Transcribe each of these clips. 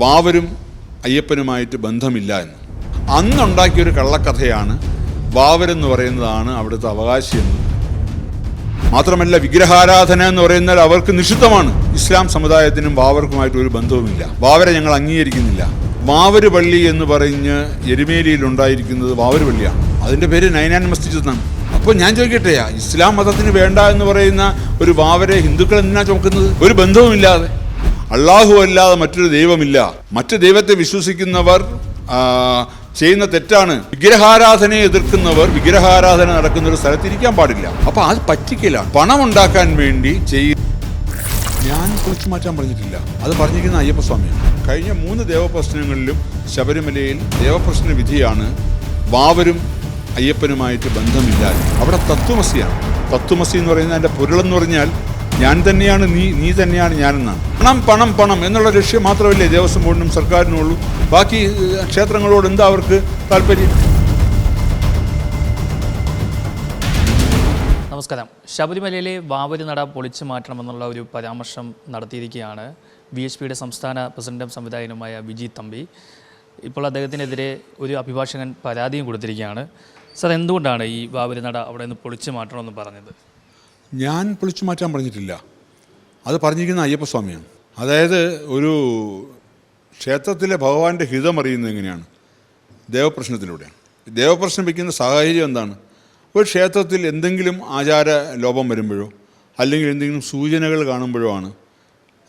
വാവരും അയ്യപ്പനുമായിട്ട് ബന്ധമില്ല എന്ന്. അന്നുണ്ടാക്കിയൊരു കള്ളക്കഥയാണ് വാവരെന്ന് പറയുന്നതാണ് അവിടുത്തെ അവകാശിയെന്ന് മാത്രമല്ല വിഗ്രഹാരാധന എന്ന് പറയുന്നത് അവർക്ക് നിഷിദ്ധമാണ്. ഇസ്ലാം സമുദായത്തിനും വാവർക്കുമായിട്ട് ഒരു ബന്ധവുമില്ല. വാവരെ ഞങ്ങൾ അംഗീകരിക്കുന്നില്ല. വാവര് പള്ളി എന്ന് പറഞ്ഞ് എരുമേലിയിൽ ഉണ്ടായിരിക്കുന്നത് വാവര് പള്ളിയാണ്. അതിന്റെ പേര് നൈനാൻ മസ്ജിദ് അപ്പോൾ ഞാൻ ചോദിക്കട്ടെ ഇസ്ലാം മതത്തിന് വേണ്ട എന്ന് പറയുന്ന ഒരു വാവരെ ഹിന്ദുക്കൾ എന്തിനാ ചുമക്കുന്നത്? ഒരു ബന്ധവുമില്ലാതെ. അള്ളാഹു അല്ലാതെ മറ്റൊരു ദൈവമില്ല. മറ്റു ദൈവത്തെ വിശ്വസിക്കുന്നവർ ചെയ്യുന്ന തെറ്റാണ്. വിഗ്രഹാരാധനയെ എതിർക്കുന്നവർ വിഗ്രഹാരാധന നടക്കുന്ന ഒരു സ്ഥലത്തിരിക്കാൻ പാടില്ല. അപ്പൊ അത് പറ്റിക്കലാണ്. പണം ഉണ്ടാക്കാൻ വേണ്ടി ചെയ്യ ഞാൻ കുളിച്ചു മാറ്റാൻ പറഞ്ഞിട്ടില്ല. അത് പറഞ്ഞിരിക്കുന്ന അയ്യപ്പസ്വാമിയാണ് കഴിഞ്ഞ മൂന്ന് ദേവപ്രശ്നങ്ങളിലും ശബരിമലയിൽ ദേവപ്രശ്ന വിധിയാണ് വാവരും അയ്യപ്പനുമായിട്ട് ബന്ധമില്ലാതെ. അവിടെ തത്വമസിയാണ്. തത്വമസി എന്ന് പറയുന്നത് അതിന്റെ പൊരുളെന്ന് പറഞ്ഞാൽ ഞാൻ തന്നെയാണ് നീ നീ തന്നെയാണ് ഞാനെന്നാണ്. പണം പണം പണം എന്നുള്ള ലക്ഷ്യം മാത്രമല്ലേ ദേവസ്വം ബോർഡിനും സർക്കാരിനും ഉള്ളൂ ബാക്കി ക്ഷേത്രങ്ങളോട് എന്താ അവർക്ക് താല്പര്യം? നമസ്കാരം. ശബരിമലയിലെ വാവരി നട പൊളിച്ചു മാറ്റണമെന്നുള്ള ഒരു പരാമർശം നടത്തിയിരിക്കുകയാണ് ബി എച്ച് പിയുടെ സംസ്ഥാന പ്രസിഡന്റും സംവിധായകനുമായ വിജി തമ്പി. ഇപ്പോൾ അദ്ദേഹത്തിനെതിരെ ഒരു അഭിഭാഷകൻ പരാതിയും കൊടുത്തിരിക്കുകയാണ്. സർ എന്തുകൊണ്ടാണ് ഈ വാവരി നട അവിടെ നിന്ന് പൊളിച്ചു മാറ്റണമെന്ന് പറഞ്ഞത്? ഞാൻ പൊളിച്ചു മാറ്റാൻ പറഞ്ഞിട്ടില്ല. അത് പറഞ്ഞിരിക്കുന്ന അയ്യപ്പസ്വാമിയാണ് അതായത് ഒരു ക്ഷേത്രത്തിലെ ഭഗവാന്റെ ഹിതം അറിയുന്നത് എങ്ങനെയാണ്? ദേവപ്രശ്നത്തിലൂടെയാണ് ദേവപ്രശ്നം വയ്ക്കുന്ന സാഹചര്യം എന്താണ്? ഒരു ക്ഷേത്രത്തിൽ എന്തെങ്കിലും ആചാര ലോപം വരുമ്പോഴോ അല്ലെങ്കിൽ എന്തെങ്കിലും സൂചനകൾ കാണുമ്പോഴോ ആണ്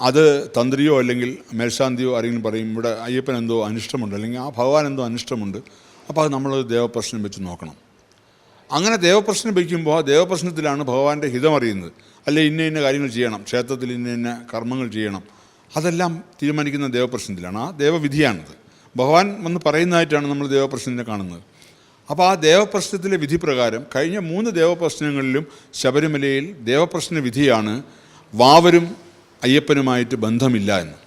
അത് തന്ത്രിയോ അല്ലെങ്കിൽ മേൽശാന്തിയോ ആരെങ്കിലും പറയും ഇവിടെ അയ്യപ്പൻ എന്തോ അനിഷ്ടമുണ്ട് അല്ലെങ്കിൽ ആ ഭഗവാൻ എന്തോ അനിഷ്ടമുണ്ട് അപ്പോൾ അത് നമ്മൾ ദേവപ്രശ്നം വെച്ച് നോക്കണം. അങ്ങനെ ദേവപ്രശ്നം വയ്ക്കുമ്പോൾ ദേവപ്രശ്നത്തിലാണ് ഭഗവാന്റെ ഹിതമറിയുന്നത് അല്ലെ ഇന്ന ഇന്ന കാര്യങ്ങൾ ചെയ്യണം ക്ഷേത്രത്തിൽ ഇന്ന ഇന്ന കർമ്മങ്ങൾ ചെയ്യണം. അതെല്ലാം തീരുമാനിക്കുന്ന ദേവപ്രശ്നത്തിലാണ്. ആ ദേവവിധിയാണത്. ഭഗവാൻ വന്ന് പറയുന്നതായിട്ടാണ് നമ്മൾ ദേവപ്രശ്നത്തിനെ കാണുന്നത്. അപ്പോൾ ആ ദേവപ്രശ്നത്തിലെ വിധി പ്രകാരം കഴിഞ്ഞ മൂന്ന് ദേവപ്രശ്നങ്ങളിലും ശബരിമലയിൽ ദേവപ്രശ്ന വിധിയാണ് വാവരും അയ്യപ്പനുമായിട്ട് ബന്ധമില്ല എന്ന്.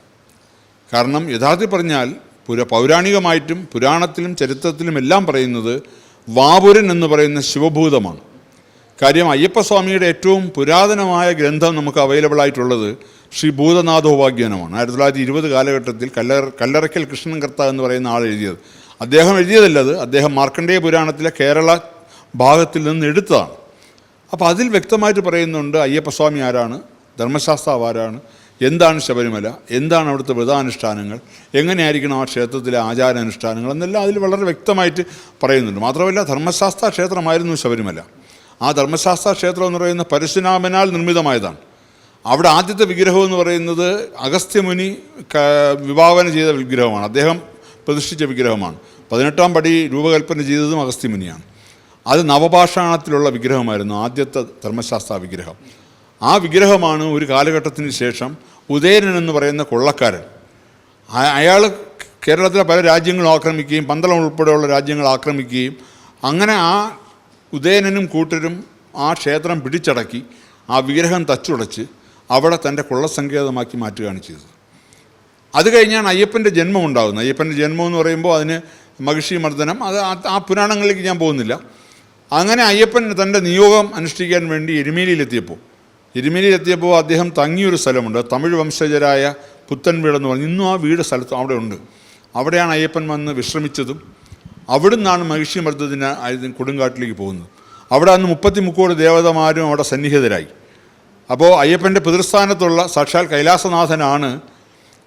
കാരണം യഥാർത്ഥത്തിൽ പറഞ്ഞാൽ പുര പൗരാണികമായിട്ടും പുരാണത്തിലും ചരിത്രത്തിലും എല്ലാം പറയുന്നത് വാപുരൻ എന്ന് പറയുന്ന ശിവഭൂതമാണ്. കാര്യം അയ്യപ്പസ്വാമിയുടെ ഏറ്റവും പുരാതനമായ ഗ്രന്ഥം നമുക്ക് അവൈലബിൾ ആയിട്ടുള്ളത് ശ്രീ ഭൂതനാഥോപാഖ്യാനമാണ്. ആയിരത്തി തൊള്ളായിരത്തി ഇരുപത് കാലഘട്ടത്തിൽ കല്ലറ കല്ലറയ്ക്കൽ കൃഷ്ണൻ കർത്ത എന്ന് പറയുന്ന ആൾ എഴുതിയത്. അദ്ദേഹം എഴുതിയതല്ലത് അദ്ദേഹം മാർക്കണ്ഡേയ പുരാണത്തിലെ കേരള ഭാഗത്തിൽ നിന്ന് എടുത്തതാണ്. അപ്പോൾ അതിൽ വ്യക്തമായിട്ട് പറയുന്നുണ്ട് അയ്യപ്പസ്വാമി ആരാണ് ധർമ്മശാസ്താവ് ആരാണ് എന്താണ് ശബരിമല? എന്താണ് അവിടുത്തെ വ്രതാനുഷ്ഠാനങ്ങൾ? എങ്ങനെയായിരിക്കണം ആ ക്ഷേത്രത്തിലെ ആചാരാനുഷ്ഠാനങ്ങൾ എന്നെല്ലാം അതിൽ വളരെ വ്യക്തമായിട്ട് പറയുന്നുണ്ട്. മാത്രമല്ല ധർമ്മശാസ്ത്ര ക്ഷേത്രമായിരുന്നു ശബരിമല. ആ ധർമ്മശാസ്ത്ര ക്ഷേത്രം എന്ന് പറയുന്ന പരശുരാമനാൽ നിർമ്മിതമായതാണ്. അവിടെ ആദ്യത്തെ വിഗ്രഹം എന്ന് പറയുന്നത് അഗസ്ത്യമുനി വിഭാവന ചെയ്ത വിഗ്രഹമാണ്. അദ്ദേഹം പ്രതിഷ്ഠിച്ച വിഗ്രഹമാണ്. പതിനെട്ടാം പടി രൂപകൽപ്പന ചെയ്തതും അഗസ്ത്യമുനിയാണ്. അത് നവപാഷാണത്തിലുള്ള വിഗ്രഹമായിരുന്നു ആദ്യത്തെ ധർമ്മശാസ്ത്ര വിഗ്രഹം. ആ വിഗ്രഹമാണ് ഒരു കാലഘട്ടത്തിന് ശേഷം ഉദയനൻ എന്ന് പറയുന്ന കൊള്ളക്കാരൻ. അയാൾ കേരളത്തിലെ പല രാജ്യങ്ങളും ആക്രമിക്കുകയും പന്തളം ഉൾപ്പെടെയുള്ള രാജ്യങ്ങൾ ആക്രമിക്കുകയും അങ്ങനെ ആ ഉദയനനും കൂട്ടരും ആ ക്ഷേത്രം പിടിച്ചടക്കി ആ വിഗ്രഹം തച്ചുടച്ച് അവിടെ തന്റെ കൊള്ളസങ്കേതമാക്കി മാറ്റുകയാണ് ചെയ്തത്. അത് കഴിഞ്ഞാണ് അയ്യപ്പന്റെ ജന്മം ഉണ്ടാകുന്നത് അയ്യപ്പന്റെ ജന്മം എന്ന് പറയുമ്പോൾ അതിന് മഹിഷി മർദ്ദനം അത് ആ- പുരാണങ്ങളിലേക്ക് ഞാൻ പോകുന്നില്ല. അങ്ങനെ അയ്യപ്പൻ തന്റെ നിയോഗം അനുഷ്ഠിക്കാൻ വേണ്ടി എരുമേലിയിലെത്തിയപ്പോൾ എരുമേലിയിലെത്തിയപ്പോൾ അദ്ദേഹം തങ്ങിയൊരു സ്ഥലമുണ്ട്. തമിഴ് വംശജരായ പുത്തൻ വീടെന്ന് പറഞ്ഞു ഇന്നും ആ വീട് സ്ഥലത്ത് അവിടെ ഉണ്ട്. അവിടെയാണ് അയ്യപ്പൻ വന്ന് വിശ്രമിച്ചതും അവിടുന്നാണ് മഹിഷി മർദ്ദത്തിന് ആയത് കൊടുങ്കാട്ടിലേക്ക് പോകുന്നത്. അവിടെ അന്ന് മുപ്പത്തി മുക്കോട് ദേവതമാരും അവിടെ സന്നിഹിതരായി. അപ്പോൾ അയ്യപ്പന്റെ പിതൃസ്ഥാനത്തുള്ള സാക്ഷാൽ കൈലാസനാഥനാണ്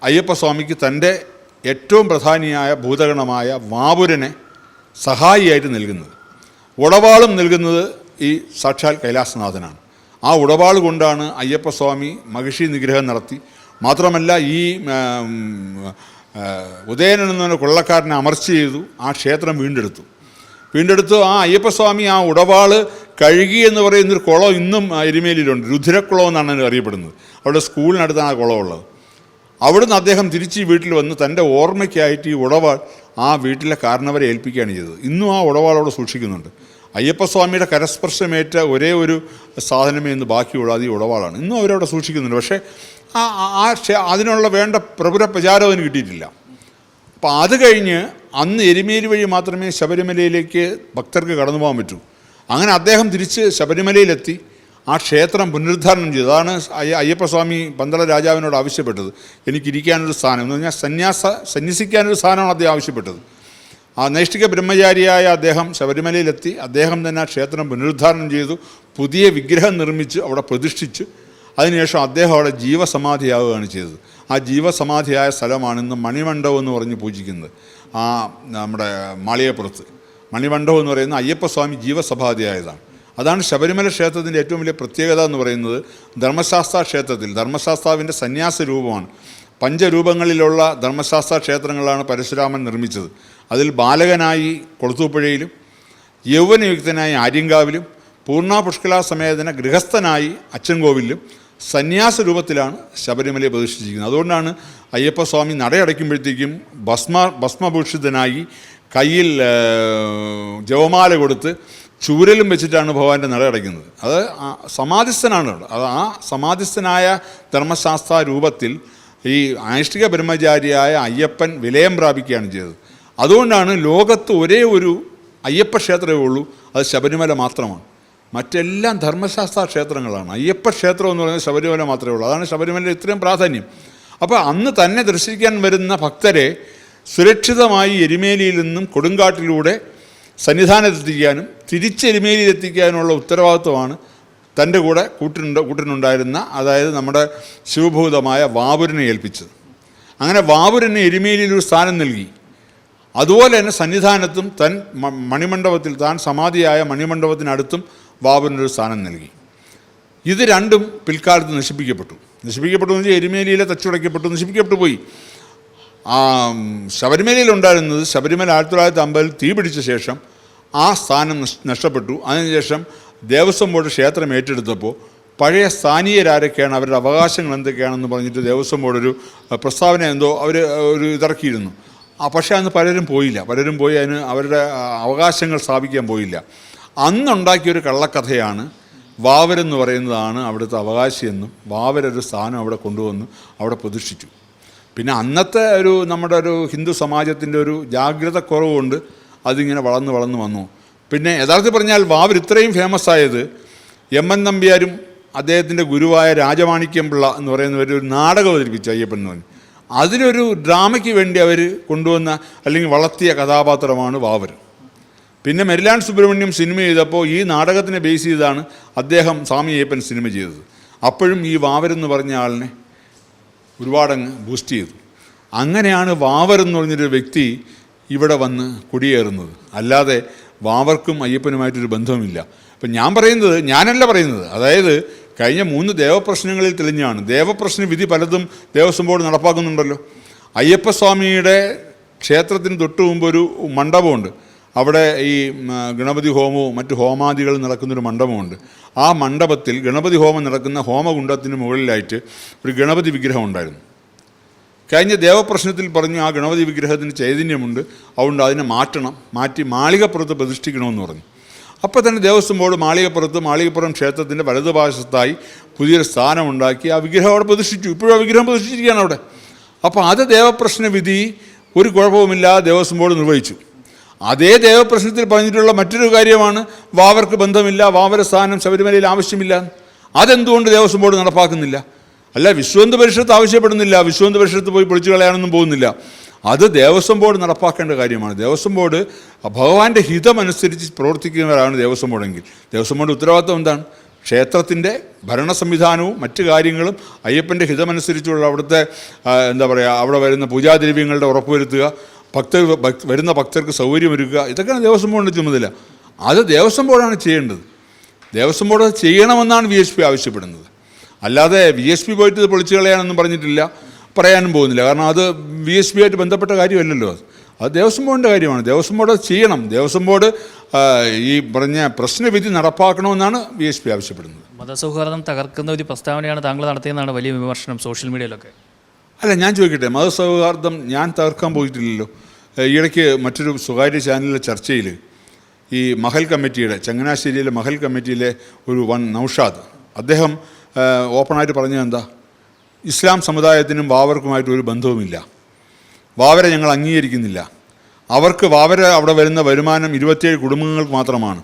അയ്യപ്പസ്വാമിക്ക് തന്റെ ഏറ്റവും പ്രധാനിയായ ഭൂതഗണമായ വാപുരനെ സഹായിയായിട്ട് നൽകുന്നത്. ഉടവാളും നൽകുന്നത് ഈ സാക്ഷാൽ കൈലാസനാഥനാണ്. ആ ഉടപാൾ കൊണ്ടാണ് അയ്യപ്പസ്വാമി മഹിഷി നിഗ്രഹം നടത്തി. മാത്രമല്ല ഈ ഉദയനൻ എന്ന കൊള്ളക്കാരനെ അമർച്ച ചെയ്തു ആ ക്ഷേത്രം വീണ്ടെടുത്തു. വീണ്ടെടുത്ത് ആ അയ്യപ്പസ്വാമി ആ ഉടവാൾ കഴുകി എന്ന് പറയുന്നൊരു കുളം ഇന്നും എരുമേലിയിലുണ്ട്. രുദ്രക്കുളം എന്നാണ് അറിയപ്പെടുന്നത്. അവിടെ സ്കൂളിനടുത്താണ് ആ കുളമുള്ളത്. അവിടുന്ന് അദ്ദേഹം തിരിച്ച് വീട്ടിൽ വന്ന് തന്റെ ഓർമ്മയ്ക്കായിട്ട് ഈ ഉടവാൾ ആ വീട്ടിലെ കാരണവരെ ഏൽപ്പിക്കുകയാണ് ചെയ്തത്. ഇന്നും ആ ഉടവാൾ അവിടെ സൂക്ഷിക്കുന്നുണ്ട്. അയ്യപ്പസ്വാമിയുടെ കരസ്പർശമേറ്റ ഒരേ ഒരു സാധനമേ ഇന്ന് ബാക്കിയുള്ള അത് ഈ ഉടവാളാണ്. ഇന്നും അവരവിടെ സൂക്ഷിക്കുന്നുണ്ട്. പക്ഷേ ആ ആ- അതിനുള്ള വേണ്ട പ്രപുര പ്രചാരം അതിന് കിട്ടിയിട്ടില്ല. അപ്പോൾ അത് കഴിഞ്ഞ് അന്ന് എരുമേലി വഴി മാത്രമേ ശബരിമലയിലേക്ക് ഭക്തർക്ക് കടന്നു പോകാൻ പറ്റൂ. അങ്ങനെ അദ്ദേഹം തിരിച്ച് ശബരിമലയിലെത്തി ആ ക്ഷേത്രം പുനരുദ്ധാരണം ചെയ്തു. അതാണ് അയ്യ- അയ്യപ്പസ്വാമി പന്തള രാജാവിനോട് ആവശ്യപ്പെട്ടത്. എനിക്കിരിക്കാനൊരു സ്ഥാനം എന്ന് പറഞ്ഞാൽ സന്യാസ സന്യസിക്കാനൊരു സ്ഥാനമാണ് അദ്ദേഹം ആവശ്യപ്പെട്ടത്. ആ നൈഷ്ഠിക ബ്രഹ്മചാരിയായ അദ്ദേഹം ശബരിമലയിലെത്തി. അദ്ദേഹം തന്നെ ആ ക്ഷേത്രം പുനരുദ്ധാരണം ചെയ്തു. പുതിയ വിഗ്രഹം നിർമ്മിച്ച് അവിടെ പ്രതിഷ്ഠിച്ച്. അതിനുശേഷം അദ്ദേഹം അവിടെ ജീവസമാധിയാവുകയാണ് ചെയ്തത്. ആ ജീവസമാധിയായ സ്ഥലമാണ് ഇന്ന് മണിമണ്ഡപം എന്ന് പറഞ്ഞ് പൂജിക്കുന്നത്. ആ നമ്മുടെ മാളികപ്പുറത്ത്. മണിമണ്ഡപം എന്ന് പറയുന്ന അയ്യപ്പസ്വാമി ജീവസമാധിയായതാണ്. അതാണ് ശബരിമല ക്ഷേത്രത്തിന്റെ ഏറ്റവും വലിയ പ്രത്യേകത എന്ന് പറയുന്നത് ധർമ്മശാസ്ത്ര ക്ഷേത്രത്തിൽ. ധർമ്മശാസ്താവിന്റെ സന്യാസ രൂപമാണ്. പഞ്ചരൂപങ്ങളിലുള്ള ധർമ്മശാസ്ത്ര ക്ഷേത്രങ്ങളാണ് പരശുരാമൻ നിർമ്മിച്ചത്. അതിൽ ബാലകനായി കൊളുത്തൂപ്പുഴയിലും യൗവനയുക്തനായി ആര്യങ്കാവിലും പൂർണ പുഷ്കല സമേതന ഗൃഹസ്ഥനായി അച്ചൻകോവിലും സന്യാസ രൂപത്തിലാണ് ശബരിമലയെ പ്രതിഷ്ഠിച്ചിരിക്കുന്നത്. അതുകൊണ്ടാണ് അയ്യപ്പസ്വാമി നടയടയ്ക്കുമ്പോഴത്തേക്കും ഭസ്മ ഭസ്മഭൂഷിതനായി കയ്യിൽ ജവമാല കൊടുത്ത് ചൂരലും വെച്ചിട്ടാണ് ഭഗവാന്റെ നട അടയ്ക്കുന്നത് അത് സമാധിസ്ഥനാണ്. അത് ആ സമാധിസ്ഥനായ ധർമ്മശാസ്ത്ര രൂപത്തിൽ ഈ ആഷ്ടിക ബ്രഹ്മചാരിയായ അയ്യപ്പൻ വിലയം പ്രാപിക്കുകയാണ് ചെയ്തത്. അതുകൊണ്ടാണ് ലോകത്ത് ഒരേ ഒരു അയ്യപ്പ ക്ഷേത്രമേ ഉള്ളൂ അത് ശബരിമല മാത്രമാണ്. മറ്റെല്ലാം ധർമ്മശാസ്ത്ര ക്ഷേത്രങ്ങളാണ്. അയ്യപ്പ ക്ഷേത്രം എന്ന് പറയുന്നത് ശബരിമല മാത്രമേ ഉള്ളൂ. അതാണ് ശബരിമല ഇത്രയും പ്രാധാന്യം. അപ്പോൾ അന്ന് തന്നെ ദർശിക്കാൻ വരുന്ന ഭക്തരെ സുരക്ഷിതമായി എരുമേലിയിൽ നിന്നും കൊടുങ്കാട്ടിലൂടെ സന്നിധാനത്തെത്തിക്കാനും തിരിച്ച് എരുമേലിയിലെത്തിക്കാനുള്ള ഉത്തരവാദിത്വമാണ് തന്റെ കൂടെ കൂട്ടിനുണ്ട് കൂട്ടിനുണ്ടായിരുന്ന അതായത് നമ്മുടെ ശിവഭൂതമായ വാവുരനെ ഏൽപ്പിച്ചത്. അങ്ങനെ വാവുരന് എരുമേലിയിൽ ഒരു സ്ഥാനം നൽകി. അതുപോലെ തന്നെ സന്നിധാനത്തും തൻ മണിമണ്ഡപത്തിൽ താൻ സമാധിയായ മണിമണ്ഡപത്തിനടുത്തും വാവുരനൊരു സ്ഥാനം നൽകി. ഇത് രണ്ടും പിൽക്കാലത്ത് നശിപ്പിക്കപ്പെട്ടു. നശിപ്പിക്കപ്പെട്ടു എന്ന് വെച്ചാൽ എരുമേലിയിലെ തച്ചുടയ്ക്കപ്പെട്ടു നശിപ്പിക്കപ്പെട്ടു പോയി. ശബരിമലയിലുണ്ടായിരുന്നത് ശബരിമല ആയിരത്തി തൊള്ളായിരത്തി അമ്പതിൽ തീ പിടിച്ച ശേഷം ആ സ്ഥാനം നഷ്- നഷ്ടപ്പെട്ടു. അതിനുശേഷം ദേവസ്വം ബോർഡ് ക്ഷേത്രം ഏറ്റെടുത്തപ്പോൾ പഴയ സ്ഥാനീയരാരൊക്കെയാണ് അവരുടെ അവകാശങ്ങൾ എന്തൊക്കെയാണെന്ന് പറഞ്ഞിട്ട് ദേവസ്വം ബോർഡ് ഒരു പ്രസ്താവന എന്തോ അവർ ഒരു ആ പക്ഷേ അന്ന് പലരും പോയില്ല. പലരും പോയി അതിന് അവരുടെ അവകാശങ്ങൾ സ്ഥാപിക്കാൻ പോയില്ല. അന്നുണ്ടാക്കിയൊരു കള്ളക്കഥയാണ് വാവരെന്ന് പറയുന്നതാണ് അവിടുത്തെ അവകാശിയെന്നും വാവരൊരു സ്ഥാനം അവിടെ കൊണ്ടുവന്ന് അവിടെ പ്രതിഷ്ഠിച്ചു. പിന്നെ അന്നത്തെ ഒരു നമ്മുടെ ഒരു ഹിന്ദു സമാജത്തിന്റെ ഒരു ജാഗ്രത കുറവുകൊണ്ട് അതിങ്ങനെ വളർന്ന് വളർന്ന് വന്നു. പിന്നെ യഥാർത്ഥത്തിൽ പറഞ്ഞാൽ വാവർ ഇത്രയും ഫേമസ് ആയത് എം എൻ നമ്പ്യാരും അദ്ദേഹത്തിന്റെ ഗുരുവായ രാജമാണിക്യംപിള്ള എന്ന് പറയുന്നവർ ഒരു നാടകം അവതരിപ്പിച്ചു അയ്യപ്പൻ എന്ന് പറഞ്ഞു. അതിനൊരു ഡ്രാമയ്ക്ക് വേണ്ടി അവർ കൊണ്ടുവന്ന അല്ലെങ്കിൽ വളർത്തിയ കഥാപാത്രമാണ് വാവർ പിന്നെ മെരിലാൻഡ് സുബ്രഹ്മണ്യം സിനിമ ചെയ്തപ്പോൾ ഈ നാടകത്തിനെ ബേസ് ചെയ്താണ് അദ്ദേഹം സ്വാമി അയ്യപ്പൻ സിനിമ ചെയ്തത്. അപ്പോഴും ഈ വാവരെന്ന് പറഞ്ഞ ആളിനെ ഒരുപാടങ്ങ് ബൂസ്റ്റ് ചെയ്തു. അങ്ങനെയാണ് വാവർ എന്ന് പറഞ്ഞൊരു വ്യക്തി ഇവിടെ വന്ന് കുടിയേറുന്നത്. അല്ലാതെ വാവർക്കും അയ്യപ്പനുമായിട്ടൊരു ബന്ധവുമില്ല. അപ്പം ഞാൻ പറയുന്നത് ഞാനല്ല പറയുന്നത്. അതായത് കഴിഞ്ഞ മൂന്ന് ദേവപ്രശ്നങ്ങളിൽ തെളിഞ്ഞാണ്. ദേവപ്രശ്ന വിധി പലതും ദേവസ്വം ബോർഡ് നടപ്പാക്കുന്നുണ്ടല്ലോ. അയ്യപ്പസ്വാമിയുടെ ക്ഷേത്രത്തിന് തൊട്ട് മുമ്പ് ഒരു മണ്ഡപമുണ്ട്. അവിടെ ഈ ഗണപതി ഹോമവും മറ്റ് ഹോമാദികളും നടക്കുന്നൊരു മണ്ഡപമുണ്ട്. ആ മണ്ഡപത്തിൽ ഗണപതി ഹോമം നടക്കുന്ന ഹോമകുണ്ടത്തിന് മുകളിലായിട്ട് ഒരു ഗണപതി വിഗ്രഹം ഉണ്ടായിരുന്നു. കഴിഞ്ഞ ദേവപ്രശ്നത്തിൽ പറഞ്ഞു ആ ഗണപതി വിഗ്രഹത്തിന് ചൈതന്യമുണ്ട് അതുകൊണ്ട് അതിനെ മാറ്റണം മാറ്റി മാളികപ്പുറത്ത് പ്രതിഷ്ഠിക്കണമെന്ന് പറഞ്ഞു. അപ്പോൾ തന്നെ ദേവസ്വം ബോർഡ് മാളികപ്പുറത്ത് മാളികപ്പുറം ക്ഷേത്രത്തിന്റെ വലതുഭാഗത്തായി പുതിയൊരു സ്ഥാനമുണ്ടാക്കി ആ വിഗ്രഹം അവിടെ പ്രതിഷ്ഠിച്ചു. ഇപ്പോഴും ആ വിഗ്രഹം പ്രതിഷ്ഠിച്ചിരിക്കുകയാണ് അവിടെ. അപ്പോൾ അത് ദേവപ്രശ്ന വിധി ഒരു കുഴപ്പവുമില്ലാതെ ദേവസ്വം ബോർഡ് നിർവഹിച്ചു. അതേ ദേവപ്രശ്നത്തിൽ പറഞ്ഞിട്ടുള്ള മറ്റൊരു കാര്യമാണ് വാവർക്ക് ബന്ധമില്ല വാവര സ്ഥാനം ശബരിമലയിൽ ആവശ്യമില്ല. അതെന്തുകൊണ്ട് ദേവസ്വം ബോർഡ് നടപ്പാക്കുന്നില്ല? അല്ല വിശ്വന്ത് പരിഷത്ത് ആവശ്യപ്പെടുന്നില്ല. വിശ്വന്ത് പരിഷത്ത് പോയി പൊളിച്ചു കളയാനൊന്നും പോകുന്നില്ല. അത് ദേവസ്വം ബോർഡ് നടപ്പാക്കേണ്ട കാര്യമാണ്. ദേവസ്വം ബോർഡ് ഭഗവാന്റെ ഹിതമനുസരിച്ച് പ്രവർത്തിക്കുന്നവരാണ് ദേവസ്വം ബോർഡെങ്കിൽ. ദേവസ്വം ബോർഡ് ഉത്തരവാദിത്വം എന്താണ്? ക്ഷേത്രത്തിന്റെ ഭരണ സംവിധാനവും മറ്റു കാര്യങ്ങളും അയ്യപ്പന്റെ ഹിതമനുസരിച്ചുള്ള അവിടുത്തെ എന്താ പറയുക അവിടെ വരുന്ന പൂജാദ്രവ്യങ്ങളുടെ ഉറപ്പുവരുത്തുക ഭക്തർ ഭക്- വരുന്ന ഭക്തർക്ക് സൗകര്യമൊരുക്കുക ഇതൊക്കെയാണ് ദേവസ്വം ബോർഡിന്റെ ചുമതല. അത് ദേവസ്വം ബോർഡാണ് ചെയ്യേണ്ടത്. ദേവസ്വം ബോർഡ് ചെയ്യണമെന്നാണ് വി എച്ച് പി ആവശ്യപ്പെടുന്നത്. അല്ലാതെ വി എസ് പി പോയിട്ട് ഇത് പൊളിച്ചു കളയാനൊന്നും പറഞ്ഞിട്ടില്ല. പറയാനും പോകുന്നില്ല. കാരണം അത് വി എസ് പി ആയിട്ട് ബന്ധപ്പെട്ട കാര്യമല്ലല്ലോ. അത് അത് ദേവസ്വം ബോർഡിന്റെ കാര്യമാണ്. ദേവസ്വം ബോർഡ് ചെയ്യണം. ദേവസ്വം ബോർഡ് ഈ പറഞ്ഞ പ്രശ്നവിധി നടപ്പാക്കണമെന്നാണ് വി എസ് പി ആവശ്യപ്പെടുന്നത്. മതസൗഹാർദ്ദം തകർക്കുന്ന ഒരു പ്രസ്താവനയാണ് താങ്കൾ നടത്തിയെന്നാണ് വലിയ വിമർശനം സോഷ്യൽ മീഡിയയിലൊക്കെ. അല്ല ഞാൻ ചോദിക്കട്ടെ. മതസൗഹാർദ്ദം ഞാൻ തകർക്കാൻ പോയിട്ടില്ലല്ലോ. ഈയിടയ്ക്ക് മറ്റൊരു സ്വകാര്യ ചാനലിലെ ചർച്ചയിൽ ഈ മഹൽ കമ്മിറ്റിയുടെ ചങ്ങനാശ്ശേരിയിലെ മഹൽ കമ്മിറ്റിയിലെ ഒരു വൺ നൗഷാദ് അദ്ദേഹം ഓപ്പണായിട്ട് പറഞ്ഞത് എന്താ? ഇസ്ലാം സമുദായത്തിനും വാവർക്കുമായിട്ട് ഒരു ബന്ധവുമില്ല. വാവരെ ഞങ്ങൾ അംഗീകരിക്കുന്നില്ല. അവർക്ക് വാവര അവിടെ വരുന്ന വരുമാനം ഇരുപത്തിയേഴ് കുടുംബങ്ങൾക്ക് മാത്രമാണ്.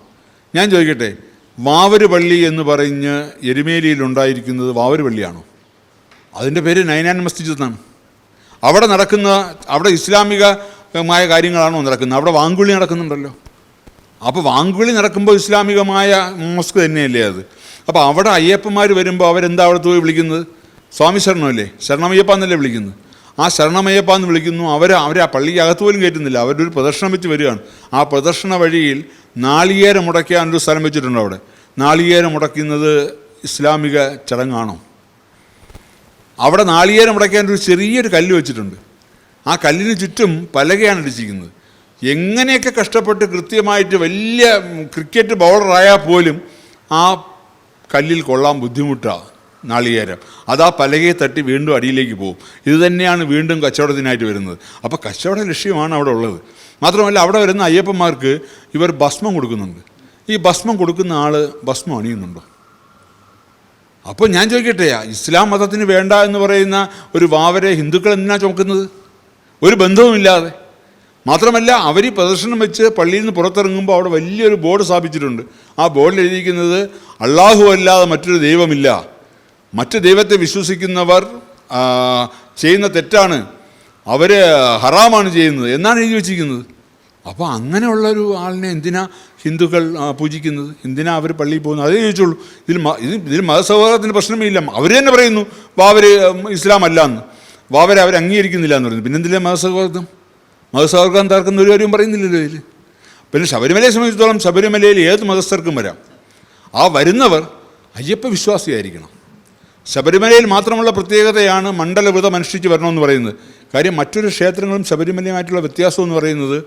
ഞാൻ ചോദിക്കട്ടെ വാവര് പള്ളി എന്ന് പറഞ്ഞ് എരുമേലിയിൽ ഉണ്ടായിരിക്കുന്നത് വാവര് പള്ളിയാണോ? അതിന്റെ പേര് നൈനാൻ മസ്ജിദ് എന്നാണ്. അവിടെ നടക്കുന്ന അവിടെ ഇസ്ലാമികമായ കാര്യങ്ങളാണോ നടക്കുന്നത്? അവിടെ വാങ്കുളി നടക്കുന്നുണ്ടല്ലോ. അപ്പോൾ വാങ്കുളി നടക്കുമ്പോൾ ഇസ്ലാമികമായ മോസ്ക് തന്നെയല്ലേ അത്? അപ്പോൾ അവിടെ അയ്യപ്പന്മാർ വരുമ്പോൾ അവരെന്താ അവിടെ പോയി വിളിക്കുന്നത്? സ്വാമി ശരണമല്ലേ? ശരണമയ്യപ്പ എന്നല്ലേ വിളിക്കുന്നത്? ആ ശരണമയ്യപ്പ എന്ന് വിളിക്കുന്നു. അവർ അവരെ ആ പള്ളിക്ക് അകത്ത് പോലും കയറ്റുന്നില്ല. അവരുടെ ഒരു പ്രദർശനം വെച്ച് വരികയാണ്. ആ പ്രദർശന വഴിയിൽ നാളികേരം മുടക്കാനൊരു സ്ഥലം വെച്ചിട്ടുണ്ട് അവിടെ. നാളികേരം മുടക്കുന്നത് ഇസ്ലാമിക ചടങ്ങാണോ? അവിടെ നാളികേരം മുടക്കാനൊരു ചെറിയൊരു കല്ല് വെച്ചിട്ടുണ്ട്. ആ കല്ലിന് ചുറ്റും പലകയാണ് അടിച്ചിരിക്കുന്നത്. എങ്ങനെയൊക്കെ കഷ്ടപ്പെട്ട് കൃത്യമായിട്ട് വലിയ ക്രിക്കറ്റ് ബൗളറായാൽ പോലും ആ കല്ലിൽ കൊള്ളാൻ ബുദ്ധിമുട്ടാണ് നാളികേരം. അത് ആ പലകയെ തട്ടി വീണ്ടും അടിയിലേക്ക് പോകും. ഇത് തന്നെയാണ് വീണ്ടും കച്ചവടത്തിനായിട്ട് വരുന്നത്. അപ്പോൾ കച്ചവട ലക്ഷ്യമാണ് അവിടെ ഉള്ളത്. മാത്രമല്ല അവിടെ വരുന്ന അയ്യപ്പന്മാർക്ക് ഇവർ ഭസ്മം കൊടുക്കുന്നുണ്ട്. ഈ ഭസ്മം കൊടുക്കുന്ന ആൾ ഭസ്മം അണിയുന്നുണ്ടോ? അപ്പോൾ ഞാൻ ചോദിക്കട്ടെ ഇസ്ലാം മതത്തിന് വേണ്ട എന്ന് പറയുന്ന ഒരു വാവരെ ഹിന്ദുക്കൾ എന്തിനാണ് ചുമക്കുന്നത്? ഒരു ബന്ധവുമില്ലാതെ. മാത്രമല്ല അവർ പ്രദർശനം വെച്ച് പള്ളിയിൽ നിന്ന് പുറത്തിറങ്ങുമ്പോൾ അവിടെ വലിയൊരു ബോർഡ് സ്ഥാപിച്ചിട്ടുണ്ട്. ആ ബോർഡിൽ എഴുതിയിരിക്കുന്നത് അള്ളാഹു അല്ലാതെ മറ്റൊരു ദൈവമില്ല. മറ്റ് ദൈവത്തെ വിശ്വസിക്കുന്നവർ ചെയ്യുന്ന തെറ്റാണ്. അവർ ഹറാമാണ് ചെയ്യുന്നത്. എന്നാണ് എഴുതി വെച്ചിരിക്കുന്നത്. അപ്പോൾ അങ്ങനെയുള്ളൊരു ആളിനെ എന്തിനാ ഹിന്ദുക്കൾ പൂജിക്കുന്നത്? എന്തിനാ അവർ പള്ളിയിൽ പോകുന്നത്? അതേ ചോദിച്ചുള്ളൂ. ഇതിൽ ഇത് ഇതിൽ മതസൗഹാർദ്ദത്തിന് പ്രശ്നമേ ഇല്ല. അവർ തന്നെ പറയുന്നു വാവർ ഇസ്ലാം അല്ല എന്ന് വാവരെ അവർ അംഗീകരിക്കുന്നില്ല എന്ന് പറയുന്നു. പിന്നെന്തിലെ മതസൗഹാർദ്ദം? മതസൗഹാർദ്ദം തർക്കുന്ന ഒരു കാര്യം പറയുന്നില്ലല്ലോ ഇതിൽ പിന്നെ ശബരിമലയെ സംബന്ധിച്ചിടത്തോളം ശബരിമലയിൽ ഏത് മതസ്ഥർക്കും വരാം. ആ വരുന്നവർ അയ്യപ്പ വിശ്വാസിയായിരിക്കണം. ശബരിമലയിൽ മാത്രമുള്ള പ്രത്യേകതയാണ് മണ്ഡലവ്രതം അനുഷ്ഠിച്ച് വരണമെന്ന് പറയുന്നത്. കാര്യം മറ്റൊരു ക്ഷേത്രങ്ങളും ശബരിമലയുമായിട്ടുള്ള വ്യത്യാസം എന്ന് പറയുന്നത്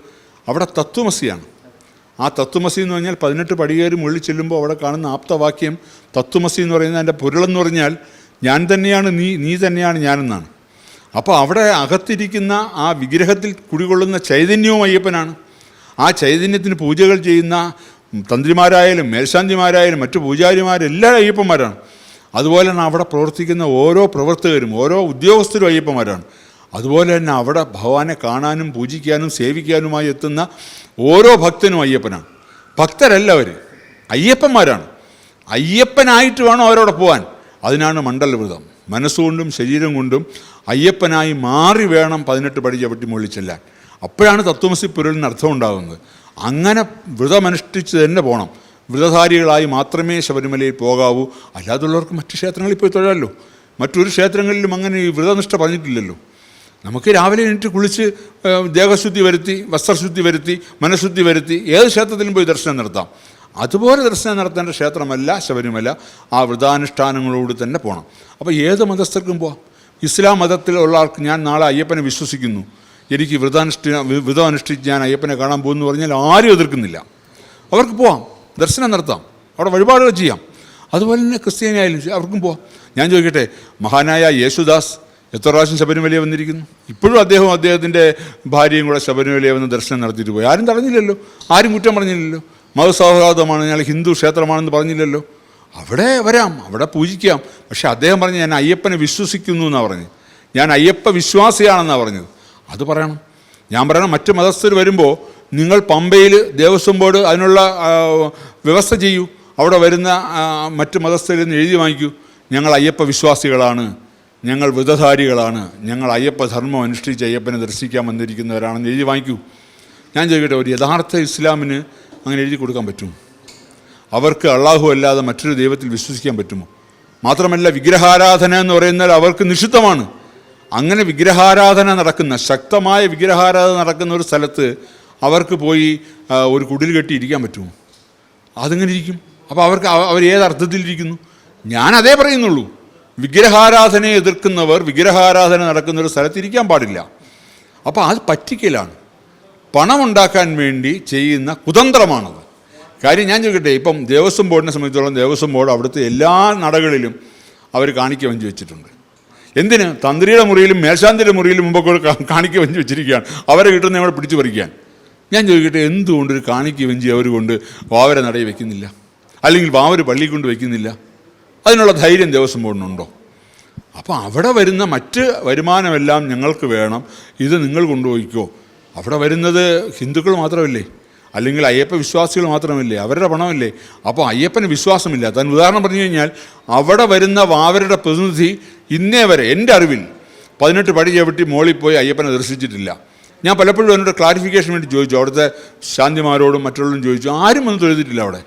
അവിടെ തത്വമസിയാണ്. ആ തത്വമസി എന്ന് പറഞ്ഞാൽ പതിനെട്ട് പടികേറി മുള്ളിൽ ചെല്ലുമ്പോൾ അവിടെ കാണുന്ന ആപ്തവാക്യം തത്വമസി എന്ന് പറയുന്നത് അതിന്റെ പൊരുളെന്ന് പറഞ്ഞാൽ ഞാൻ തന്നെയാണ് നീ നീ തന്നെയാണ് ഞാനെന്നാണ്. അപ്പോൾ അവിടെ അകത്തിരിക്കുന്ന ആ വിഗ്രഹത്തിൽ കുടികൊള്ളുന്ന ചൈതന്യവും അയ്യപ്പനാണ്. ആ ചൈതന്യത്തിന് പൂജകൾ ചെയ്യുന്ന തന്ത്രിമാരായാലും മേൽശാന്തിമാരായാലും മറ്റു പൂജാരിമാരെല്ലാം അയ്യപ്പന്മാരാണ്. അതുപോലെ തന്നെ അവിടെ പ്രവർത്തിക്കുന്ന ഓരോ പ്രവർത്തകരും ഓരോ ഉദ്യോഗസ്ഥരും അയ്യപ്പന്മാരാണ്. അതുപോലെ തന്നെ അവിടെ ഭഗവാനെ കാണാനും പൂജിക്കാനും സേവിക്കാനുമായി എത്തുന്ന ഓരോ ഭക്തനും അയ്യപ്പനാണ്. ഭക്തരല്ല അവർ അയ്യപ്പന്മാരാണ്. അയ്യപ്പനായിട്ട് വേണം അവരോടെ പോകാൻ അതിനാണ് മണ്ഡലവ്രതം. മനസ്സുകൊണ്ടും ശരീരം കൊണ്ടും അയ്യപ്പനായി മാറി വേണം പതിനെട്ട് പടി ചവിട്ടി മുകളിൽ ചെല്ലാൻ. അപ്പോഴാണ് തത്വമസി പൊരുളിന് അർത്ഥം ഉണ്ടാകുന്നത്. അങ്ങനെ വ്രതമനുഷ്ഠിച്ച് തന്നെ പോകണം വ്രതധാരികളായി മാത്രമേ ശബരിമലയിൽ പോകാവൂ. അല്ലാതുള്ളവർക്ക് മറ്റ് ക്ഷേത്രങ്ങളിൽ പോയി തൊഴാമല്ലോ മറ്റൊരു ക്ഷേത്രങ്ങളിലും അങ്ങനെ ഈ വ്രതനിഷ്ഠ പറഞ്ഞിട്ടില്ലല്ലോ. നമുക്ക് രാവിലെ എണീറ്റ് കുളിച്ച് ദേഹശുദ്ധി വരുത്തി വസ്ത്രശുദ്ധി വരുത്തി മനഃശുദ്ധി വരുത്തി ഏത് ക്ഷേത്രത്തിലും പോയി ദർശനം നടത്താം. അതുപോലെ ദർശനം നടത്തേണ്ട ക്ഷേത്രമല്ല ശബരിമല. ആ വ്രതാനുഷ്ഠാനങ്ങളോട് തന്നെ പോകണം അപ്പോൾ ഏത് മതസ്ഥർക്കും പോവാം? ഇസ്ലാം മതത്തിലുള്ള ആൾക്ക് ഞാൻ നാളെ അയ്യപ്പനെ വിശ്വസിക്കുന്നു. എനിക്ക് വ്രതാനുഷ്ഠി വ്രതം അനുഷ്ഠിച്ച് ഞാൻ അയ്യപ്പനെ കാണാൻ പോകുന്നു പറഞ്ഞാൽ ആരും എതിർക്കുന്നില്ല. അവർക്ക് പോവാം. ദർശനം നടത്താം. അവിടെ വഴിപാടുകൾ ചെയ്യാം. അതുപോലെ തന്നെ ക്രിസ്ത്യാനിയായാലും അവർക്കും പോവാം. ഞാൻ ചോദിക്കട്ടെ മഹാനായ യേശുദാസ് എത്ര പ്രാവശ്യം ശബരിമലയെ വന്നിരിക്കുന്നു? ഇപ്പോഴും അദ്ദേഹം അദ്ദേഹത്തിന്റെ ഭാര്യയും കൂടെ ശബരിമലയെ വന്ന് ദർശനം നടത്തിയിട്ട് പോയി. ആരും തടഞ്ഞില്ലല്ലോ ആരും കുറ്റം പറഞ്ഞില്ലല്ലോ. മതസൗഹാർദ്ദമാണ് ഞങ്ങൾ ഹിന്ദു ക്ഷേത്രമാണെന്ന് പറഞ്ഞില്ലല്ലോ. അവിടെ വരാം അവിടെ പൂജിക്കാം. പക്ഷെ അദ്ദേഹം പറഞ്ഞു ഞാൻ അയ്യപ്പനെ വിശ്വസിക്കുന്നു എന്നാണ് പറഞ്ഞു ഞാൻ അയ്യപ്പ വിശ്വാസിയാണെന്നാണ് പറഞ്ഞത്. അത് പറയണം. ഞാൻ പറയണം മറ്റ് മതസ്ഥർ വരുമ്പോൾ നിങ്ങൾ പമ്പയിൽ ദേവസ്വം ബോർഡ് അതിനുള്ള വ്യവസ്ഥ ചെയ്യൂ. അവിടെ വരുന്ന മറ്റ് മതസ്ഥരിൽ നിന്ന് എഴുതി വാങ്ങിക്കൂ. ഞങ്ങൾ അയ്യപ്പ വിശ്വാസികളാണ്. ഞങ്ങൾ വ്രതധാരികളാണ്. ഞങ്ങൾ അയ്യപ്പ ധർമ്മം അനുഷ്ഠിച്ച് അയ്യപ്പനെ ദർശിക്കാൻ വന്നിരിക്കുന്നവരാണെന്ന് എഴുതി വാങ്ങിക്കൂ. ഞാൻ ചോദിക്കട്ടെ ഒരു യഥാർത്ഥ ഇസ്ലാമിന് അങ്ങനെ എഴുതി കൊടുക്കാൻ പറ്റുമോ? അവർക്ക് അള്ളാഹു അല്ലാതെ മറ്റൊരു ദൈവത്തിൽ വിശ്വസിക്കാൻ പറ്റുമോ? മാത്രമല്ല വിഗ്രഹാരാധന എന്ന് പറയുന്നത് അവർക്ക് നിഷിദ്ധമാണ്. അങ്ങനെ വിഗ്രഹാരാധന നടക്കുന്ന ശക്തമായ വിഗ്രഹാരാധന നടക്കുന്ന ഒരു സ്ഥലത്ത് അവർക്ക് പോയി ഒരു കുടിൽ കെട്ടി ഇരിക്കാൻ പറ്റുമോ? അതിങ്ങനെ ഇരിക്കും? അപ്പോൾ അവർക്ക് അവർ ഏത് അർത്ഥത്തിലിരിക്കുന്നു ഞാൻ അതേ പറയുന്നുള്ളൂ. വിഗ്രഹാരാധനയെ എതിർക്കുന്നവർ വിഗ്രഹാരാധന നടക്കുന്ന ഒരു സ്ഥലത്ത് ഇരിക്കാൻ പാടില്ല. അപ്പോൾ അത് പറ്റിക്കലാണ്. പണമുണ്ടാക്കാൻ വേണ്ടി ചെയ്യുന്ന കുതന്ത്രമാണത്. കാര്യം ഞാൻ ചോദിക്കട്ടെ ഇപ്പം ദേവസ്വം ബോർഡിനെ സംബന്ധിച്ചോളം ദേവസ്വം ബോർഡ് അവിടുത്തെ എല്ലാ നടകളിലും അവർ കാണിക്ക വഞ്ചി വെച്ചിട്ടുണ്ട്. എന്തിന്? തന്ത്രിയുടെ മുറിയിലും മേശാന്തിയുടെ മുറിയിലും മുമ്പൊക്കെ കാണിക്ക വഞ്ചി വെച്ചിരിക്കുകയാണ്. അവരെ കിട്ടുന്ന നമ്മൾ പിടിച്ചു പറിക്കാൻ. ഞാൻ ചോദിക്കട്ടെ എന്തുകൊണ്ട് ഒരു കാണിക്ക വഞ്ചി അവർ കൊണ്ട് വാവര നടയിൽ വെക്കുന്നില്ല? അല്ലെങ്കിൽ വാവര് പള്ളി കൊണ്ട് വെക്കുന്നില്ല? അതിനുള്ള ധൈര്യം ദേവസ്വം ബോർഡിനുണ്ടോ? അപ്പോൾ അവിടെ വരുന്ന മറ്റ് വരുമാനമെല്ലാം ഞങ്ങൾക്ക് വേണം. ഇത് നിങ്ങൾ കൊണ്ടുപോയിക്കോ. അവിടെ വരുന്നത് ഹിന്ദുക്കൾ മാത്രമല്ലേ? അല്ലെങ്കിൽ അയ്യപ്പ വിശ്വാസികൾ മാത്രമല്ലേ? അവരുടെ പണമല്ലേ? അപ്പോൾ അയ്യപ്പന് വിശ്വാസമില്ല. താൻ ഉദാഹരണം പറഞ്ഞു കഴിഞ്ഞാൽ അവിടെ വരുന്ന വാവരുടെ പ്രതിനിധി ഇന്നേ വരെ എന്റെ അറിവിൽ പതിനെട്ട് പടി ചവിട്ടി മോളിൽ പോയി അയ്യപ്പനെ ദർശിച്ചിട്ടില്ല. ഞാൻ പലപ്പോഴും എന്നോട് ക്ലാരിഫിക്കേഷൻ വേണ്ടി ചോദിച്ചു. അവിടുത്തെ ശാന്തിമാരോടും മറ്റുള്ളവരും ചോദിച്ചു. ആരും ഒന്നും തൊഴുതിട്ടില്ല അവിടെ.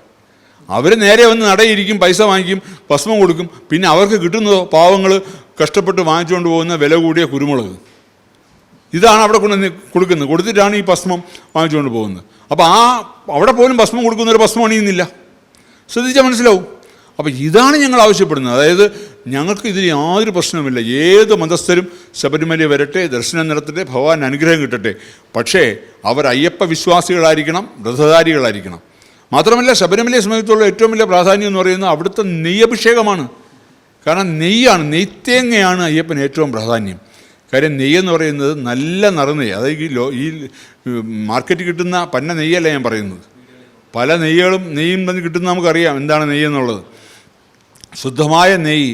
അവർ നേരെ വന്ന് നടയിരിക്കും പൈസ വാങ്ങിക്കും ഭസ്മം കൊടുക്കും. പിന്നെ അവർക്ക് കിട്ടുന്നതോ പാവങ്ങൾ കഷ്ടപ്പെട്ട് വാങ്ങിച്ചുകൊണ്ട് പോകുന്ന വില കൂടിയ കുരുമുളക്. ഇതാണ് അവിടെ കൊണ്ട് കൊടുക്കുന്നത്. കൊടുത്തിട്ടാണ് ഈ ഭസ്മം വാങ്ങിച്ചുകൊണ്ട് പോകുന്നത്. അപ്പോൾ ആ അവിടെ പോലും ഭസ്മം കൊടുക്കുന്നൊരു ഭസ്മം അണിയുന്നില്ല. ശ്രദ്ധിച്ചാൽ മനസ്സിലാവും. അപ്പോൾ ഇതാണ് ഞങ്ങൾ ആവശ്യപ്പെടുന്നത്. അതായത് ഞങ്ങൾക്ക് ഇതിൽ യാതൊരു പ്രശ്നവുമില്ല. ഏത് മതസ്ഥരും ശബരിമല വരട്ടെ ദർശനം നടത്തട്ടെ ഭഗവാൻ അനുഗ്രഹം കിട്ടട്ടെ. പക്ഷേ അവർ അയ്യപ്പ വിശ്വാസികളായിരിക്കണം വ്രതധാരികളായിരിക്കണം. മാത്രമല്ല ശബരിമലയെ സംബന്ധിച്ചുള്ള ഏറ്റവും വലിയ പ്രാധാന്യം എന്ന് പറയുന്നത് അവിടുത്തെ നെയ്യഭിഷേകമാണ്. കാരണം നെയ്യാണ് നെയ്ത്തേങ്ങയാണ് അയ്യപ്പന് ഏറ്റവും പ്രാധാന്യം. കാര്യം നെയ്യെന്ന് പറയുന്നത് നല്ല നറുനെയ്യ് അതായത് ഈ ലോ ഈ മാർക്കറ്റിൽ കിട്ടുന്ന പന്ന നെയ്യല്ല ഞാൻ പറയുന്നത്. പല നെയ്യുകളും നെയ്യും തന്നെ കിട്ടുന്ന നമുക്കറിയാം എന്താണ് നെയ്യെന്നുള്ളത് ശുദ്ധമായ നെയ്യ്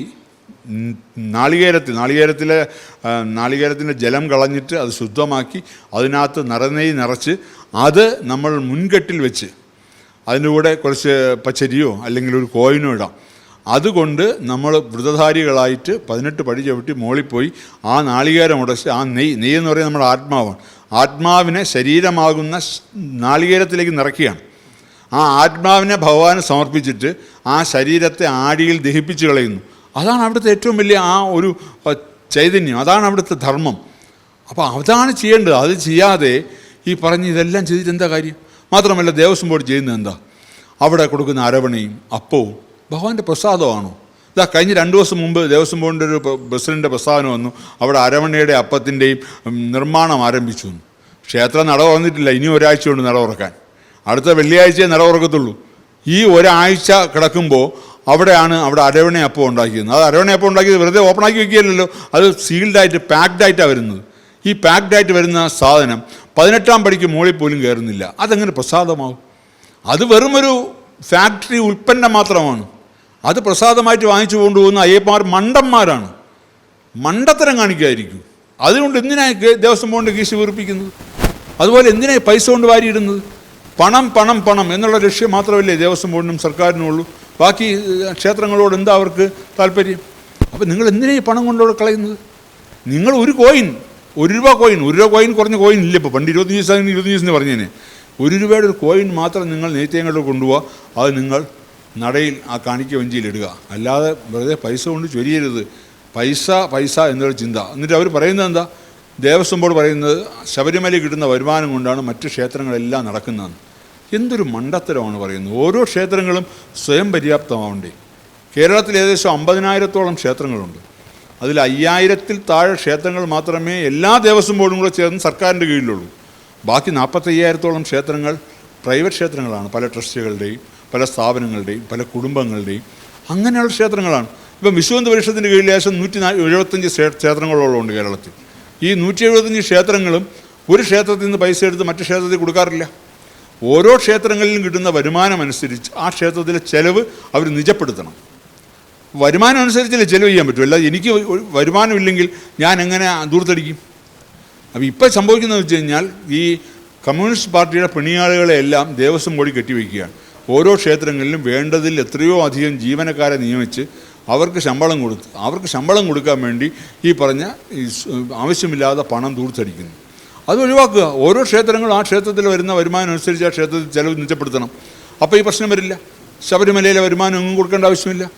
നാളികേരത്തിൽ നാളികേരത്തിലെ നാളികേരത്തിന്റെ ജലം കളഞ്ഞിട്ട് അത് ശുദ്ധമാക്കി അതിനകത്ത് നിറനെയ്യ് നിറച്ച് അത് നമ്മൾ മുൻകെട്ടിൽ വെച്ച് അതിന്റെ കൂടെ കുറച്ച് പച്ചരിയോ അല്ലെങ്കിൽ ഒരു കോയിനോ ഇടാം. അതുകൊണ്ട് നമ്മൾ വ്രതധാരികളായിട്ട് പതിനെട്ട് പടി ചവിട്ടി മോളിൽ പോയി ആ നാളികേരം ഉടച്ച് ആ നെയ് നെയ്യ് എന്ന് പറയുന്നത് നമ്മുടെ ആത്മാവാണ്. ആത്മാവിനെ ശരീരമാകുന്ന നാളികേരത്തിലേക്ക് നിറയ്ക്കുകയാണ്. ആ ആത്മാവിനെ ഭഗവാന് സമർപ്പിച്ചിട്ട് ആ ശരീരത്തെ ആടിയിൽ ദഹിപ്പിച്ച് കളയുന്നു. അതാണ് അവിടുത്തെ ഏറ്റവും വലിയ ആ ഒരു ചൈതന്യം. അതാണ് അവിടുത്തെ ധർമ്മം. അപ്പോൾ അതാണ് ചെയ്യേണ്ടത്. അത് ചെയ്യാതെ ഈ പറഞ്ഞ് ഇതെല്ലാം ചെയ്തിട്ട് എന്താ കാര്യം? മാത്രമല്ല ദേവസ്വം ബോർഡ് ചെയ്യുന്നത് എന്താ? അവിടെ കൊടുക്കുന്ന അരവണയും അപ്പവും ഭഗവാന്റെ പ്രസാദമാണോ? ഇതാ കഴിഞ്ഞ രണ്ട് ദിവസം മുമ്പ് ദേവസ്വം ബോർഡിന്റെ ഒരു പ്രസിഡന്റ് പ്രസ്താവന വന്നു. അവിടെ അരമണയുടെ അപ്പത്തിന്റെയും നിർമ്മാണം ആരംഭിച്ചു. ക്ഷേത്രം നട തുറന്നിട്ടില്ല. ഇനി ഒരാഴ്ച കൊണ്ട് നട തുറക്കാൻ. അടുത്ത വെള്ളിയാഴ്ചയെ നട തുറക്കത്തുള്ളൂ. ഈ ഒരാഴ്ച കിടക്കുമ്പോൾ അവിടെയാണ് അവിടെ അരവണയപ്പം ഉണ്ടാക്കിയത്. അത് അരവണയപ്പം ഉണ്ടാക്കിയത് വെറുതെ ഓപ്പണാക്കി വെക്കുകയല്ലോ അത് സീൽഡായിട്ട് പാക്ഡായിട്ടാണ് വരുന്നത്. ഈ പാക്ഡായിട്ട് വരുന്ന സാധനം പതിനെട്ടാം പടിക്ക് മുകളിൽ പോലും കയറുന്നില്ല. അതെങ്ങനെ പ്രസാദമാവും? അത് വെറുമൊരു ഫാക്ടറി ഉൽപ്പന്നം മാത്രമാണ്. അത് പ്രസാദമായിട്ട് വാങ്ങിച്ചു കൊണ്ടുപോകുന്ന അയ്യപ്പന്മാർ മണ്ടന്മാരാണ്. മണ്ടത്തരം കാണിക്കായിരിക്കും അതുകൊണ്ട് എന്തിനാണ് ദേവസ്വം ബോർഡിന്റെ കീശ വീർപ്പിക്കുന്നത്? അതുപോലെ എന്തിനാണ് പൈസ കൊണ്ട് വാരിയിടുന്നത്? പണം പണം പണം എന്നുള്ള ലക്ഷ്യം മാത്രമല്ലേ ദേവസ്വം ബോർഡിനും സർക്കാരിനും ഉള്ളൂ ബാക്കി ക്ഷേത്രങ്ങളോട് എന്താ അവർക്ക് താല്പര്യം? അപ്പം നിങ്ങൾ എന്തിനാ ഈ പണം കൊണ്ടോടെ കളയുന്നത്? നിങ്ങൾ ഒരു കോയിൻ ഒരു രൂപ കോയിൻ ഒരു രൂപ കോയിൻ കുറഞ്ഞ കോയിൻ ഇല്ല ഇപ്പോൾ പണ്ട് ഇരുപത്തഞ്ച് ദിവസം ഇരുപത്തഞ്ച് ദിവസം പറഞ്ഞേനെ. ഒരു രൂപയുടെ ഒരു കോയിൻ മാത്രം നിങ്ങൾ നെയ്ത്തേങ്ങോട്ട് കൊണ്ടുപോകുക അത് നിങ്ങൾ നടയിൽ ആ കാണിക്ക വഞ്ചിയിൽ ഇടുക. അല്ലാതെ വെറുതെ പൈസ കൊണ്ട് ചൊരിയരുത്. പൈസ പൈസ എന്നൊരു ചിന്ത. എന്നിട്ട് അവർ പറയുന്നത് എന്താ? ദേവസ്വം ബോർഡ് പറയുന്നത് ശബരിമല കിട്ടുന്ന വരുമാനം കൊണ്ടാണ് മറ്റ് ക്ഷേത്രങ്ങളെല്ലാം നടക്കുന്നതെന്ന്. എന്തൊരു മണ്ടത്തരമാണ് പറയുന്നത്. ഓരോ ക്ഷേത്രങ്ങളും സ്വയം പര്യാപ്തമാവണ്ടേ. കേരളത്തിൽ ഏകദേശം അമ്പതിനായിരത്തോളം ക്ഷേത്രങ്ങളുണ്ട്. അതിൽ അയ്യായിരത്തിൽ താഴെ ക്ഷേത്രങ്ങൾ മാത്രമേ എല്ലാ ദേവസ്വം ബോർഡും കൂടെ ചേർന്ന് സർക്കാരിന്റെ കീഴിലുള്ളൂ. ബാക്കി നാൽപ്പത്തയ്യായിരത്തോളം ക്ഷേത്രങ്ങൾ പ്രൈവറ്റ് ക്ഷേത്രങ്ങളാണ് പല ട്രസ്റ്റുകളുടെയും. പല സ്ഥാപനങ്ങളുടെയും പല കുടുംബങ്ങളുടെയും അങ്ങനെയുള്ള ക്ഷേത്രങ്ങളാണ്. ഇപ്പം വിശ്വന്ത പരിഷത്തിന്റെ കീഴിൽ ഏകദേശം നൂറ്റി എഴുപത്തഞ്ച് ക്ഷേത്രങ്ങളോളമുണ്ട് കേരളത്തിൽ. ഈ നൂറ്റി എഴുപത്തഞ്ച് ക്ഷേത്രങ്ങളും ഒരു ക്ഷേത്രത്തിൽ നിന്ന് പൈസ എടുത്ത് മറ്റു ക്ഷേത്രത്തിൽ കൊടുക്കാറില്ല. ഓരോ ക്ഷേത്രങ്ങളിലും കിട്ടുന്ന വരുമാനം അനുസരിച്ച് ആ ക്ഷേത്രത്തിലെ ചെലവ് അവർ നിജപ്പെടുത്തണം. വരുമാനം അനുസരിച്ചല്ലേ ചെലവ് ചെയ്യാൻ പറ്റും. അല്ലാതെ എനിക്ക് വരുമാനമില്ലെങ്കിൽ ഞാൻ എങ്ങനെ ദൂർത്തടിക്കും അപ്പോൾ ഇപ്പോൾ സംഭവിക്കുന്നത് വെച്ച് കഴിഞ്ഞാൽ ഈ കമ്മ്യൂണിസ്റ്റ് പാർട്ടിയുടെ പിണിയാളുകളെ എല്ലാം ദേവസ്വം കൂടി കെട്ടിവെക്കുകയാണ്. ഓരോ ക്ഷേത്രങ്ങളിലും വേണ്ടതിൽ എത്രയോ അധികം ജീവനക്കാരെ നിയമിച്ച് അവർക്ക് ശമ്പളം കൊടുത്ത് അവർക്ക് ശമ്പളം കൊടുക്കാൻ വേണ്ടി ഈ പറഞ്ഞ ഈ ആവശ്യമില്ലാതെ പണം ദൂർത്തടിക്കുന്നു അത് ഒഴിവാക്കുക. ഓരോ ക്ഷേത്രങ്ങളും ആ ക്ഷേത്രത്തിൽ വരുന്ന വരുമാനം അനുസരിച്ച് ആ ക്ഷേത്രത്തിൽ ചിലവ് നിജപ്പെടുത്തണം. അപ്പോൾ ഈ പ്രശ്നം വരില്ല. ശബരിമലയിലെ വരുമാനം ഒന്നും കൊടുക്കേണ്ട ആവശ്യമില്ല.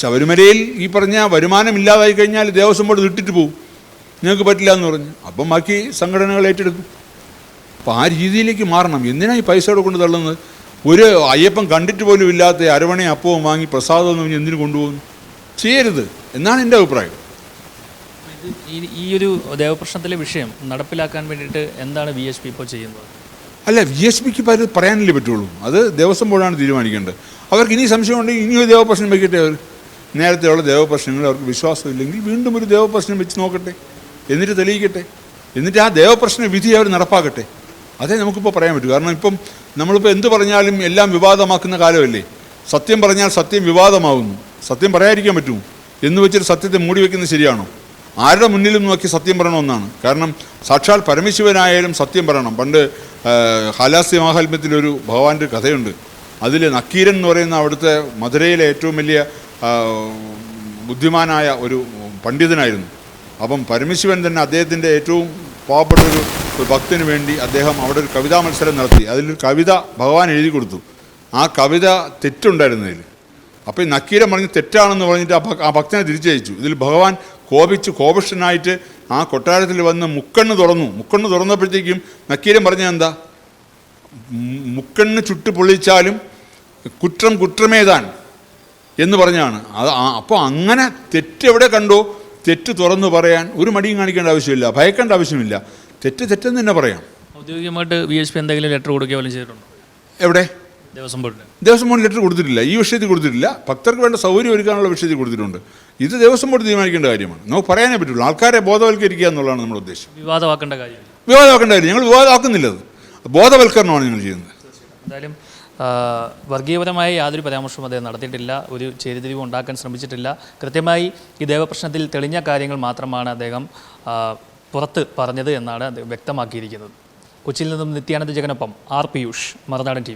ശബരിമലയിൽ ഈ പറഞ്ഞ വരുമാനം ഇല്ലാതായി കഴിഞ്ഞാൽ ദേവസ്വം ബോർഡ് ഇട്ടിട്ട് പോകും നിങ്ങൾക്ക് പറ്റില്ല എന്ന് പറഞ്ഞു. അപ്പം ബാക്കി സംഘടനകൾ ഏറ്റെടുക്കും. അപ്പോൾ ആ രീതിയിലേക്ക് മാറണം. എന്തിനാണ് ഈ പൈസ കൊണ്ട് തള്ളുന്നത്? ഒരു അയ്യപ്പൻ കണ്ടിട്ട് പോലും ഇല്ലാത്ത അരവണയും അപ്പവും വാങ്ങി പ്രസാദം എന്ന് എന്തിനു കൊണ്ടുപോകുന്നു? ചെയ്യരുത്. എന്നാണ് എന്റെ അഭിപ്രായം. ഈ ഒരു ദേവപ്രശ്നത്തിലെ വിഷയം നടപ്പിലാക്കാൻ വേണ്ടിയിട്ട് എന്താണ് വി എച്ച് പി ഇപ്പോൾ ചെയ്യുന്നത്? അല്ല വി എസ് പിക്ക് അത് പറയാനല്ലേ പറ്റുള്ളൂ. അത് ദേവസ്വം ബോർഡാണ് തീരുമാനിക്കേണ്ടത്. അവർക്ക് ഇനി സംശയം ഉണ്ടെങ്കിൽ ഇനിയൊരു ദേവപ്രശ്നം വയ്ക്കട്ടെ അവർ. നേരത്തെയുള്ള ദേവപ്രശ്നങ്ങൾ അവർക്ക് വിശ്വാസമില്ലെങ്കിൽ വീണ്ടും ഒരു ദേവപ്രശ്നം വെച്ച് നോക്കട്ടെ. എന്നിട്ട് തെളിയിക്കട്ടെ. എന്നിട്ട് ആ ദേവപ്രശ്ന വിധി അവർ നടപ്പാക്കട്ടെ. അതേ നമുക്കിപ്പോൾ പറയാൻ പറ്റും. കാരണം ഇപ്പം നമ്മളിപ്പോൾ എന്ത് പറഞ്ഞാലും എല്ലാം വിവാദമാക്കുന്ന കാലമല്ലേ? സത്യം പറഞ്ഞാൽ സത്യം വിവാദമാകുന്നു സത്യം പറയാതിരിക്കാൻ പറ്റുമോ എന്ന് വെച്ചിട്ട് സത്യത്തെ മൂടി വയ്ക്കുന്നത് ശരിയാണോ? ആരുടെ മുന്നിലും നോക്കി സത്യം പറയണമെന്നാണ് കാരണം സാക്ഷാൽ പരമശിവനായാലും സത്യം പറയണം. പണ്ട് ഹാലാസ്യ മാഹാത്മ്യത്തിലൊരു ഭഗവാന്റെ കഥയുണ്ട്. അതിൽ നക്കീരൻ എന്ന് പറയുന്ന അവിടുത്തെ മധുരയിലെ ഏറ്റവും വലിയ ബുദ്ധിമാനായ ഒരു പണ്ഡിതനായിരുന്നു. അപ്പം പരമശിവൻ തന്നെ അദ്ദേഹത്തിന്റെ ഏറ്റവും പാവപ്പെട്ട ഒരു ഒരു ഭക്തന് വേണ്ടി അദ്ദേഹം അവിടെ ഒരു കവിതാ മത്സരം നടത്തി. അതിലൊരു കവിത ഭഗവാൻ എഴുതി കൊടുത്തു. ആ കവിത തെറ്റുണ്ടായിരുന്നതിൽ. അപ്പോൾ ഈ നക്കീരൻ പറഞ്ഞ് തെറ്റാണെന്ന് പറഞ്ഞിട്ട് ആ ഭക്തനെ തിരിച്ചയച്ചു. ഇതിൽ ഭഗവാൻ കോപിച്ച് കോപിഷ്ടനായിട്ട് ആ കൊട്ടാരത്തിൽ വന്ന് മുക്കണ്ണ് തുറന്നു. മുക്കണ്ണ് തുറന്നപ്പോഴത്തേക്കും നക്കീരൻ പറഞ്ഞ എന്താ? മുക്കണ്ണ് ചുട്ടു പൊള്ളിച്ചാലും കുറ്റം കുറ്റമേതാൻ എന്ന് പറഞ്ഞാണ്. അത് അപ്പോൾ അങ്ങനെ തെറ്റെവിടെ കണ്ടോ? തെറ്റ് തുറന്നു പറയാൻ ഒരു മടിയും കാണിക്കേണ്ട ആവശ്യമില്ല. ഭയക്കേണ്ട ആവശ്യമില്ല. തെറ്റ് തെറ്റെന്ന് തന്നെ പറയാം. ഔദ്യോഗികമായിട്ട് വി എച്ച് പി എന്തെങ്കിലും ലെറ്റർ കൊടുക്കുകയോ വല്ലതും ചെയ്തിട്ടുണ്ടോ? എവിടെ? ദേവസ്വം ബോർഡിന് ദേവസ്വം ബോർഡ് ലെറ്റർ കൊടുത്തിട്ടില്ല. ഈ വിഷയത്തിൽ കൊടുത്തിട്ടില്ല. ഭക്തർക്ക് വേണ്ട സൗകര്യം ഒരുക്കാനുള്ള വിഷയത്തിൽ കൊടുത്തിട്ടുണ്ട്. ഇത് ദേവസ്വം ബോർഡ് തീരുമാനിക്കേണ്ട കാര്യമാണ്. നമുക്ക് പറയാനേ പറ്റുള്ളൂ. ആൾക്കാരെ ബോധവൽക്കരിക്കുക എന്നുള്ളതാണ് നമ്മുടെ ഉദ്ദേശം. വിവാദമാക്കേണ്ട കാര്യം. വിവാദമാക്കേണ്ട കാര്യം. ഞങ്ങൾ വിവാദമാക്കുന്നില്ല അത്. ബോധവൽക്കരണമാണ് ഞങ്ങൾ ചെയ്യുന്നത്. എന്തായാലും വർഗീയപരമായ യാതൊരു പരാമർശവും അദ്ദേഹം നടത്തിയിട്ടില്ല. ഒരു ചേരിതിരിവ് ഉണ്ടാക്കാൻ ശ്രമിച്ചിട്ടില്ല. കൃത്യമായി ഈ ദേവപ്രശ്നത്തിൽ തെളിഞ്ഞ കാര്യങ്ങൾ മാത്രമാണ് അദ്ദേഹം പുറത്ത് പറഞ്ഞത് എന്നാണ് വ്യക്തമാക്കിയിരിക്കുന്നത്. കൊച്ചിയിൽ നിന്നും നിത്യാനന്ദ ജഗനൊപ്പം ആർ പിയൂഷ് മറുനാടൻ ടി